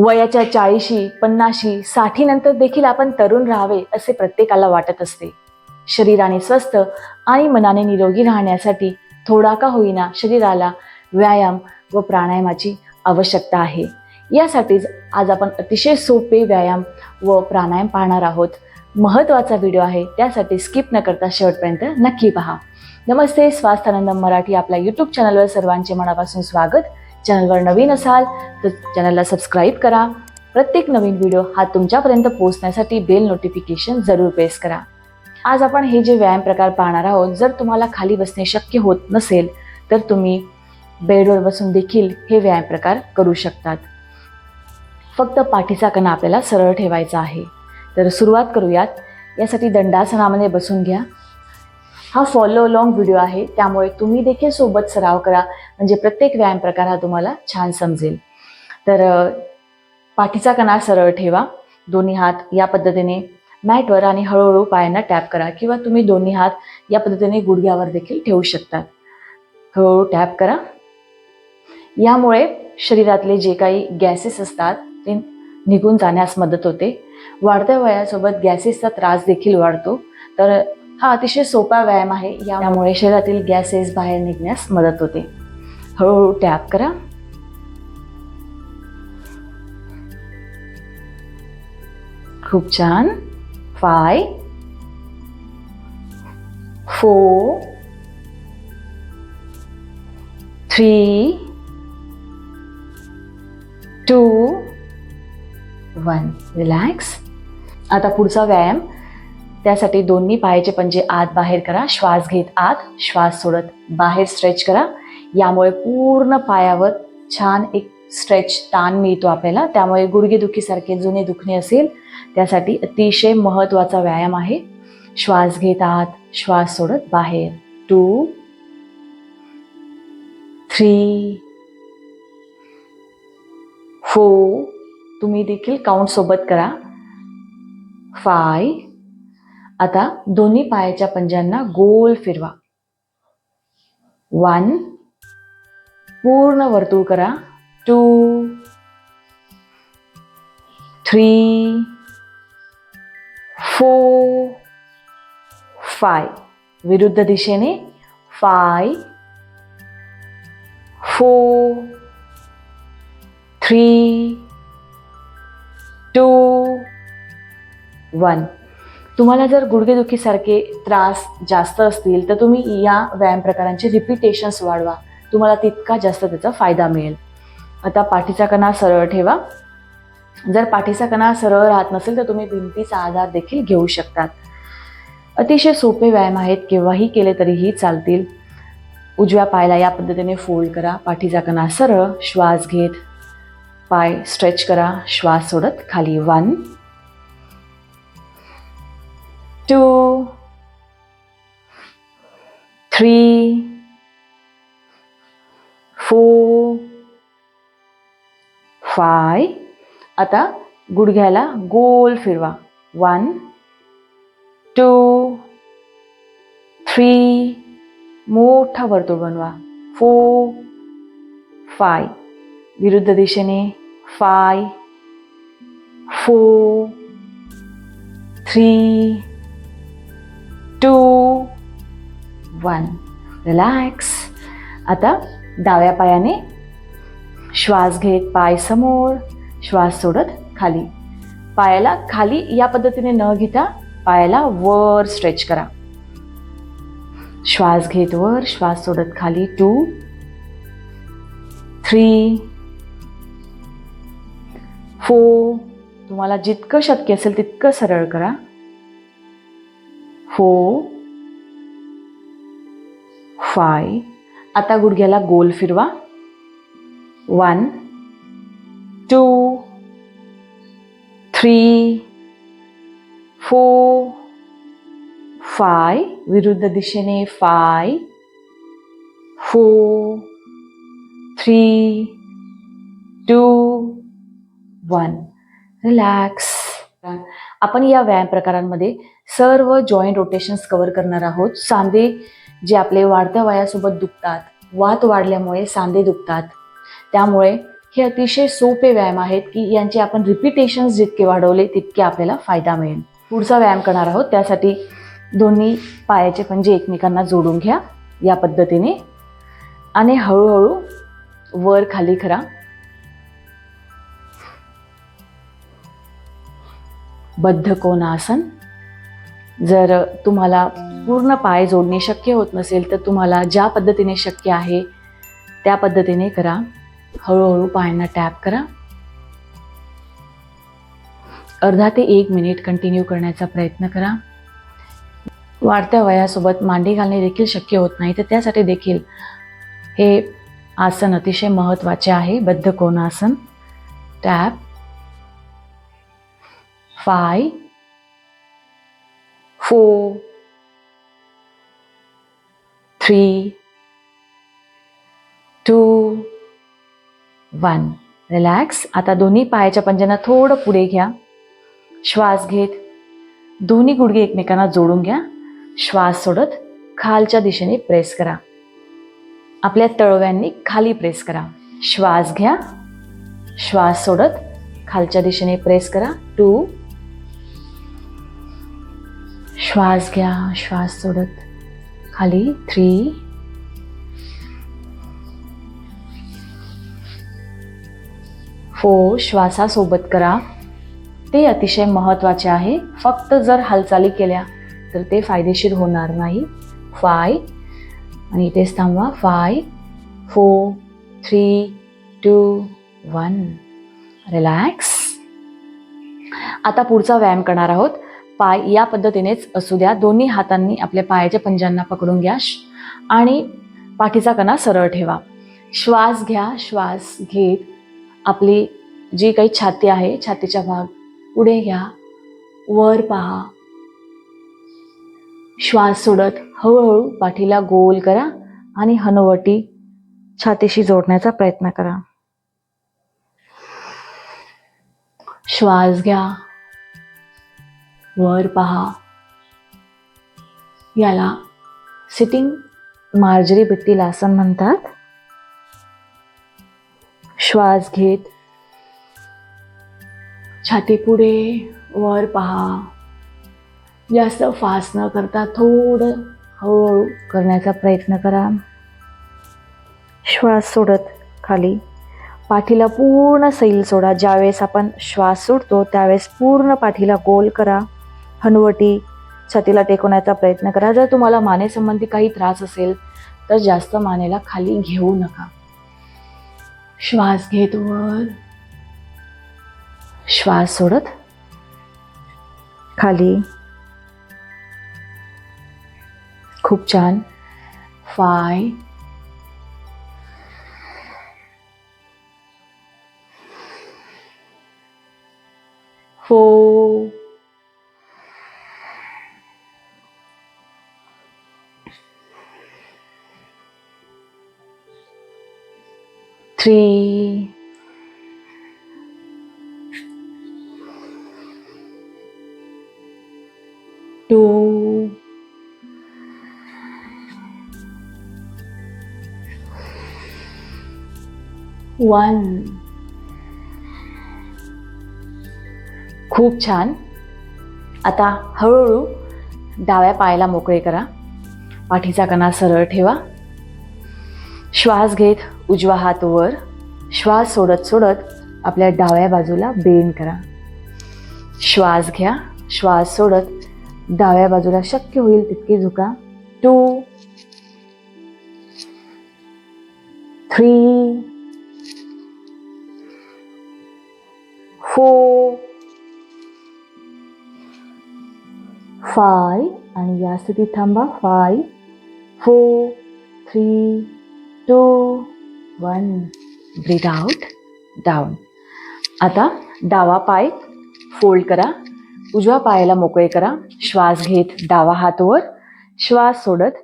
वयाच्या चाळीशी पन्नाशी साठी नंतर देखील आपण तरुण राहावे असे प्रत्येकाला वाटत असते. शरीराने स्वस्थ आणि मनाने निरोगी राहण्यासाठी थोडा का होईना शरीराला व्यायाम व प्राणायामाची आवश्यकता आहे. यासाठीच आज आपण अतिशय सोपे व्यायाम व प्राणायाम पाहणार आहोत. महत्त्वाचा व्हिडिओ आहे त्यासाठी स्किप न करता शेवटपर्यंत नक्की पहा. नमस्ते स्वास्थानंदम मराठी आपल्या यूट्यूब चॅनलवर सर्वांचे मनापासून स्वागत. चॅनलवर नवीन असाल तर चॅनलला सबस्क्राईब करा. प्रत्येक नवीन व्हिडिओ हा तुमच्यापर्यंत पोहोचण्यासाठी बेल नोटिफिकेशन जरूर प्रेस करा. आज आपण हे जे व्यायाम प्रकार पाहणार आहोत जर तुम्हाला खाली बसणे शक्य होत नसेल तर तुम्ही बेडवर बसून देखील हे व्यायाम प्रकार करू शकतात. फक्त पाठीचा कणा आपल्याला सरळ ठेवायचा आहे. तर सुरुवात करूयात. यासाठी दंडासनामध्ये बसून घ्या. हा फॉलो लॉंग व्हिडिओ आहे. त्यामुळे तुम्ही देखील सोबत सराव करा. म्हणजे प्रत्येक व्यायाम प्रकार हा तुम्हाला छान समजेल. तर पाठीचा कणा सरळ ठेवा. दोन्ही हात या पद्धतीने मॅटवर आणि हळूहळू पायांना टॅप करा किंवा तुम्ही दोन्ही हात या पद्धतीने गुडघ्यावर देखील ठेवू शकतात हळूहळू टॅप करा. यामुळे शरीरातले जे काही गॅसेस असतात ते निघून जाण्यास मदत होते. वाढत्या वयासोबत गॅसेसचा त्रास देखील वाढतो. तर हा अतिशय सोपा व्यायाम आहे. यामुळे शरीरातील गॅसेस बाहेर निघण्यास मदत होते. हळूहळू टॅप करा. खूप छान. Five four three two one relax आता पुढचा व्यायाम. त्यासाठी दोन्ही पायाचे पंजे आत बाहेर करा श्वास घेत आत श्वास सोडत बाहेर स्ट्रेच करा. यामुळे पूर्ण पायावर छान एक स्ट्रेच ताण मिळतो आपल्याला. त्यामुळे गुडघेदुखीसारखे जुने दुखणे असेल त्यासाठी अतिशय महत्त्वाचा व्यायाम आहे. श्वास घेत आत श्वास सोडत बाहेर. टू थ्री फोर तुम्ही देखील काउंट सोबत करा. फाय आता दोन्ही पायाच्या पंजांना गोल फिरवा. वन पूर्ण वर्तुळ करा. टू थ्री फोर फाय विरुद्ध दिशेने five four three two one तुम्हाला जर गुडघेदुखीसारखे त्रास जास्त असतील तर तुम्ही या व्यायाम प्रकारांचे रिपिटेशन्स वाढवा. तुम्हाला तितका जास्त त्याचा फायदा मिळेल. आता पाठीचा कणा सरळ ठेवा. जर पाठीचा कणा सरळ राहत नसेल तर तुम्ही भिंतीचा आधार देखील घेऊ शकतात. अतिशय सोपे व्यायाम आहेत केव्हाही केले तरीही चालतील. उजव्या पायाला या पद्धतीने फोल्ड करा. पाठीचा कणा सरळ श्वास घेत. पाय स्ट्रेच करा. श्वास सोडत खाली. One two three four five आता गुडघ्याला गोल फिरवा. वन टू थ्री मोठा वर्तुळ बनवा. फोर फाय विरुद्ध दिशेने five four three two one relax आता डाव्या पायाने श्वास घेत पाय समोर श्वास सोडत खाली. पायाला खाली या पद्धतीने न घेता पायाला वर स्ट्रेच करा. श्वास घेत वर श्वास सोडत खाली. टू थ्री फोर तुम्हाला जितकं शक्य असेल तितकं सरळ करा. Four five. आता गुडघ्याला गोल फिरवा. One two three four five. विरुद्ध दिशेने five. Four three two one. Relax. आपण या व्यायाम प्रकारांमध्ये सर्व जॉईंट रोटेशन्स कव्हर करणार आहोत. सांधे जे आपले वाढत्या वयासोबत दुखतात वात वाढल्यामुळे सांधे दुखतात. त्यामुळे हे अतिशय सोपे व्यायाम आहेत की यांचे आपण रिपिटेशन्स जितके वाढवले तितके आपल्याला फायदा मिळेल. पुढचा व्यायाम करणार आहोत. त्यासाठी दोन्ही पायाचे पंजे एकमेकांना जोडून घ्या. या पद्धतीने. आणि हळूहळू वर खाली करा. बद्ध कोणासन जर तुम्हाला पूर्ण पाय जोडणे शक्य होत नसेल तर तुम्हाला ज्या पद्धतीने शक्य आहे त्या पद्धतीने करा. हळूहळू पायांना टॅप करा. अर्धा ते एक मिनिट कंटिन्यू करण्याचा प्रयत्न करा. वाढत्या वयासोबत मांडी घालणे देखील शक्य होत नाही तर त्यासाठी देखील हे आसन अतिशय महत्त्वाचे आहे. बद्ध कोणासन tap. Five four three two one relax आता दोन्ही पायाच्या पंजांना थोडं पुढे घ्या. श्वास घेत. दोन्ही गुडघे एकमेकांना जोडून घ्या. श्वास सोडत खालच्या दिशेने प्रेस करा. आपल्या तळव्यांनी खाली प्रेस करा. श्वास घ्या. श्वास सोडत खालच्या दिशेने प्रेस करा. टू श्वास घ्या श्वास सोडत. खाली थ्री फोर श्वासासोबत करा. ते अतिशय महत्त्वाचे आहे. फक्त जर हालचाली केल्या तर ते फायदेशीर होणार नाही. फाय आणि इथेच थांबवा. Five four three two one relax आता पुढचा व्यायाम करणार आहोत. पाय या पद्धतीनेच असू द्या. दोन्ही हातांनी आपल्या पायाच्या पंजांना पकडून घ्या आणि पाठीचा कणा सरळ ठेवा. श्वास घ्या. श्वास घेत आपली जी काही छाती आहे छातीचा भाग पुढे घ्या. वर पहा. श्वास सोडत हळूहळू पाठीला गोल करा आणि हनुवटी छातीशी जोडण्याचा प्रयत्न करा. श्वास घ्या. वर पहा. याला सिटिंग मार्जरी भित्तील आसन म्हणतात. श्वास घेत. छाती पुढे वर पहा. जास्त फास्ट न करता थोडं हळूहळू करण्याचा प्रयत्न करा. श्वास सोडत खाली. पाठीला पूर्ण सैल सोडा. ज्यावेळेस आपण श्वास सोडतो त्यावेळेस पूर्ण पाठीला गोल करा. हनुवटी छातीला टेकवण्याचा प्रयत्न करा. जर तुम्हाला मानेसंबंधी काही त्रास असेल तर जास्त मानेला खाली घेऊ नका. श्वास घेत वर श्वास सोडत खाली. खूप छान. Five four. Three, two, one. खूप छान. आता हळूहळू डाव्या पायाला मोकळे करा. पाठीचा कणा सरळ ठेवा. श्वास घेत उजवा हात वर. श्वास सोडत सोडत आपल्या डाव्या बाजूला बेंड करा. श्वास घ्या श्वास सोडत डाव्या बाजूला शक्य होईल तितके झुका. टू थ्री फोर फाय आणि या स्थितीत थांबा. Five four three two one breathe out down आता डावा पाय फोल्ड करा. उजव्या पायाला मोकळे करा. श्वास घेत डावा हात वर. श्वास सोडत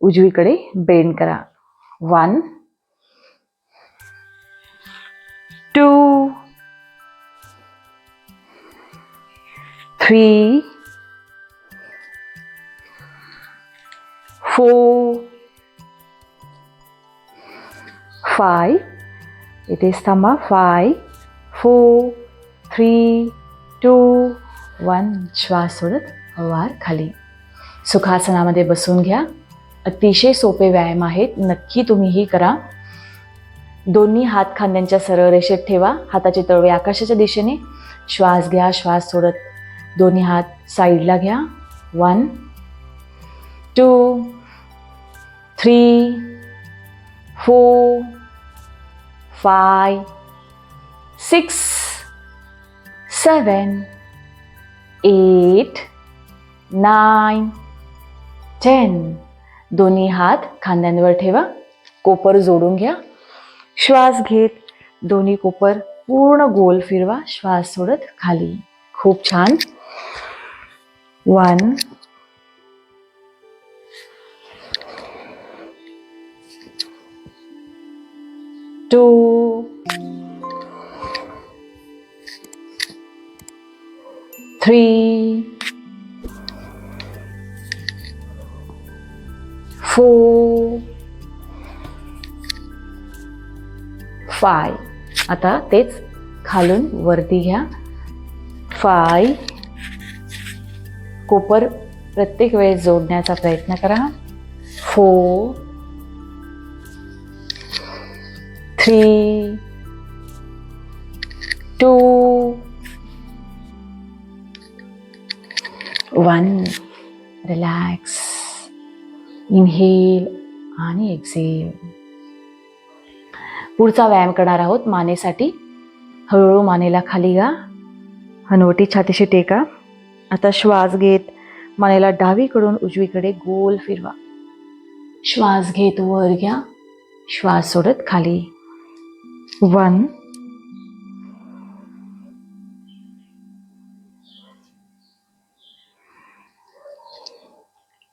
उजवीकडे बेंड करा. One two three four five इथे थांबा five four three two one श्वास सोडत वार खाली. सुखासनामध्ये बसून घ्या. अतिशय सोपे व्यायाम आहेत. नक्की तुम्हीही करा. दोन्ही हात खांद्यांच्या सरळ रेषेत ठेवा. हाताचे तळवे आकाशाच्या दिशेने. श्वास घ्या श्वास सोडत. दोन्ही हात साईडला घ्या. One two three four five six seven eight nine ten दोन्ही हात खांद्यांवर ठेवा. कोपर जोडून घ्या. श्वास घेत दोन्ही कोपर पूर्ण गोल फिरवा. श्वास सोडत खाली. खूप छान. One two three four five आता तेच खालून वरती घ्या. फाय कोपर प्रत्येक वेळेस जोडण्याचा प्रयत्न करा. Four three two one. Relax inhale आणि एक्झेल पुढचा व्यायाम करणार आहोत. मानेसाठी हळूहळू मानेला खाली गा हनवटी छातीशी टेका. आता श्वास घेत मानेला डावीकडून उजवीकडे गोल फिरवा. श्वास घेत वर घ्या. श्वास सोडत खाली. वन.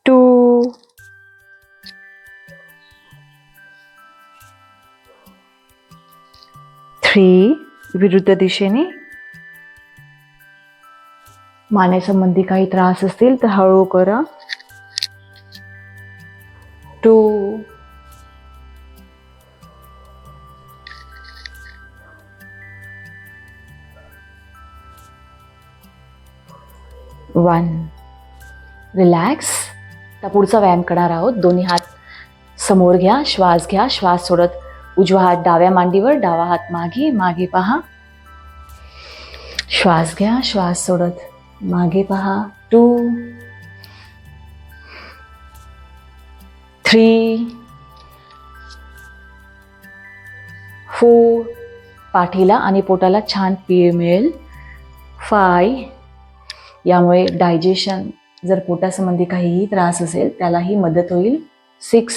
टू. थ्री. विरुद्ध दिशेने. मानेसंबंधी काही त्रास असतील तर हळू करा. टू. वन. रिलॅक्स आता पुढचा व्यायाम करणार आहोत. दोन्ही हात समोर घ्या श्वास घ्या श्वास सोडत उजवा हात डाव्या मांडीवर डावा हात मागे मागे पहा. श्वास घ्या श्वास सोडत मागे पहा. टू थ्री फोर पाठीला आणि पोटाला छान पीळ मिळेल. फाय यामुळे डायजेशन जर पोटासंबंधी काहीही त्रास असेल त्यालाही मदत होईल. Six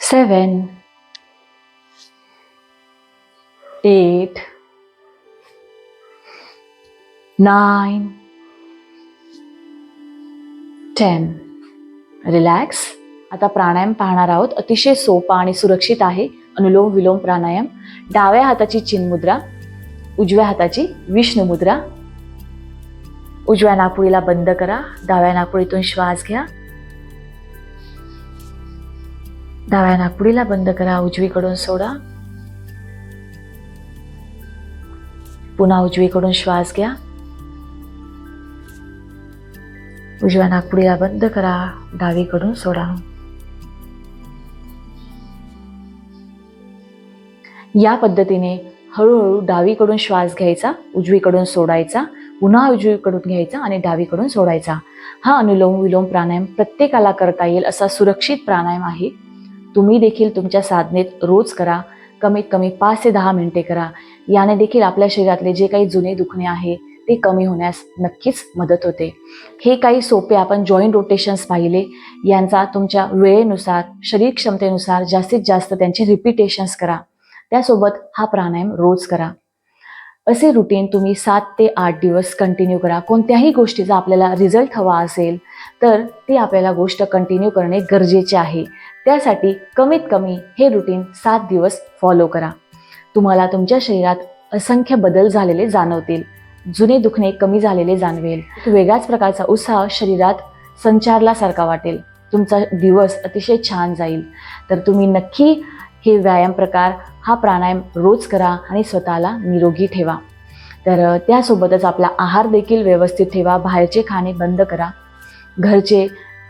seven eight nine ten relax आता प्राणायाम पाहणार आहोत. अतिशय सोपा आणि सुरक्षित आहे अनुलोम विलोम प्राणायाम. डाव्या हाताची चिनमुद्रा. उजव्या हाताची विष्णू मुद्रा. उजव्या नाकपुडीला बंद करा. डाव्या नाकपुडीतून श्वास घ्या. डाव्या नाकपुडीला बंद करा. उजवीकडून सोडा. पुन्हा उजवीकडून श्वास घ्या. उजव्या नागपुडीला बंद करा. डावीकडून सोडा. या पद्धतीने हळूहळू डावीकडून श्वास घ्यायचा उजवीकडून सोडायचा पुन्हा उजवीकडून घ्यायचा आणि डावीकडून सोडायचा. हा अनुलोम विलोम प्राणायाम प्रत्येकाला करता येईल असा सुरक्षित प्राणायाम आहे. तुम्ही देखील तुमच्या साधनेत रोज करा कमीत कमी पाच ते दहा मिनिटे करा. याने देखील आपल्या शरीरातले जे काही जुने दुखणे आहे ते कमी होण्यास नक्कीच मदत होते. हे काही सोपे आपण जॉईंट रोटेशन्स पाहिले यांचा तुमच्या वेळेनुसार शरीर क्षमतेनुसार जास्तीत जास्त त्यांचे रिपिटेशन्स करा. त्यासोबत हा प्राणायाम रोज करा. असे रुटीन तुम्ही सात ते आठ दिवस कंटिन्यू करा. कोणत्याही गोष्टीचा आपल्याला रिझल्ट हवा असेल तर ती आपल्याला गोष्ट कंटिन्यू करणे गरजेचे आहे. त्यासाठी कमीत कमी हे रुटीन सात दिवस फॉलो करा. तुम्हाला तुमच्या शरीरात असंख्य बदल झालेले जाणवतील. जुने दुखणे कमी झालेले जाणवेल. वेगळ्याच प्रकारचा उत्साह शरीरात संचारल्यासारखा वाटेल. तुमचा दिवस अतिशय छान जाईल. तर तुम्ही नक्की हे व्यायाम प्रकार हा प्राणायाम रोज करा आणि स्वतःला निरोगी ठेवा. तर त्यासोबतच आपला आहार देखील व्यवस्थित ठेवा बाहेरचे खाणे बंद करा. घरचे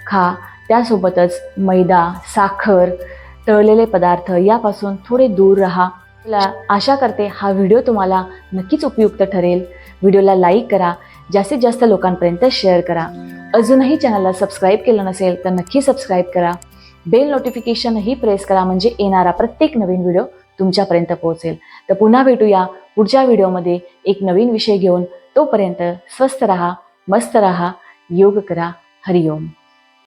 खा त्यासोबतच मैदा साखर तळलेले पदार्थ यापासून थोडे दूर राहा. मला आशा करते हा व्हिडिओ तुम्हाला नक्कीच उपयुक्त ठरेल. व्हिडिओला लाईक करा जास्तीत जास्त लोकांपर्यंत शेअर करा. अजूनही चॅनलला सबस्क्राईब केलं नसेल तर नक्की सबस्क्राईब करा. बेल नोटिफिकेशनही प्रेस करा म्हणजे येणारा प्रत्येक नवीन व्हिडिओ तुमच्यापर्यंत पोहोचेल. तर पुन्हा भेटूया पुढच्या व्हिडिओमध्ये एक नवीन विषय घेऊन तोपर्यंत स्वस्थ रहा मस्त रहा योग करा हरिओम.